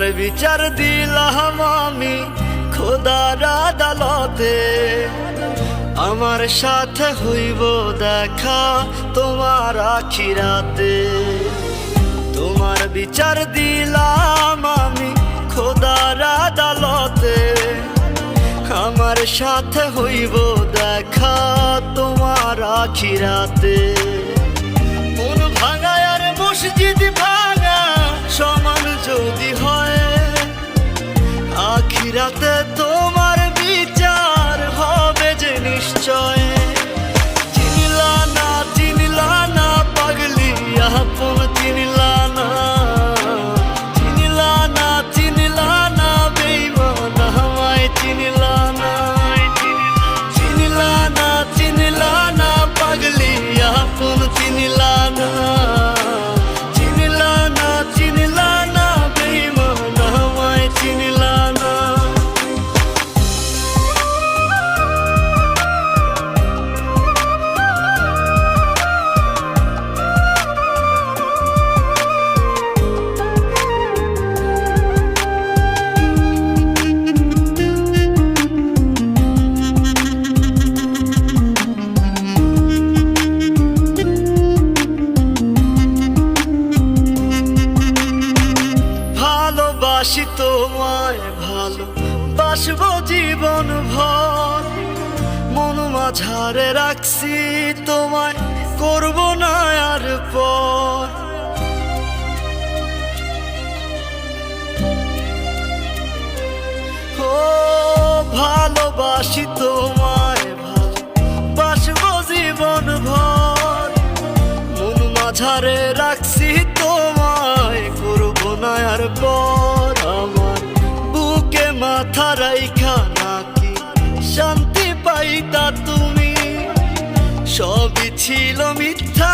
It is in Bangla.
বিচার দিলাম আমি খোদার আদালতে। আমার সাথে হইব দেখা তোমার আখিরাতে। তোমার বিচার দিলাম আমি খোদার আদালতে। আমার সাথে হইব দেখা তোমার আখিরাতে। মন ভাঙা আর মসজিদ ভাঙা, সমান যদি হয় আখিরাতে তোমার ভালোবাসি তোমায় ভালো, বাসবো জীবন ভর। মন মাঝারে রাখছি, তোমায় করব না আর পর। ও, ভালোবাসি তোমায় ভালো, বাসবো জীবন ভর। মন মাঝারে বুকে মাথা রাইখা শান্তি পাইতা তুমি? সবই ছিল মিথ্যা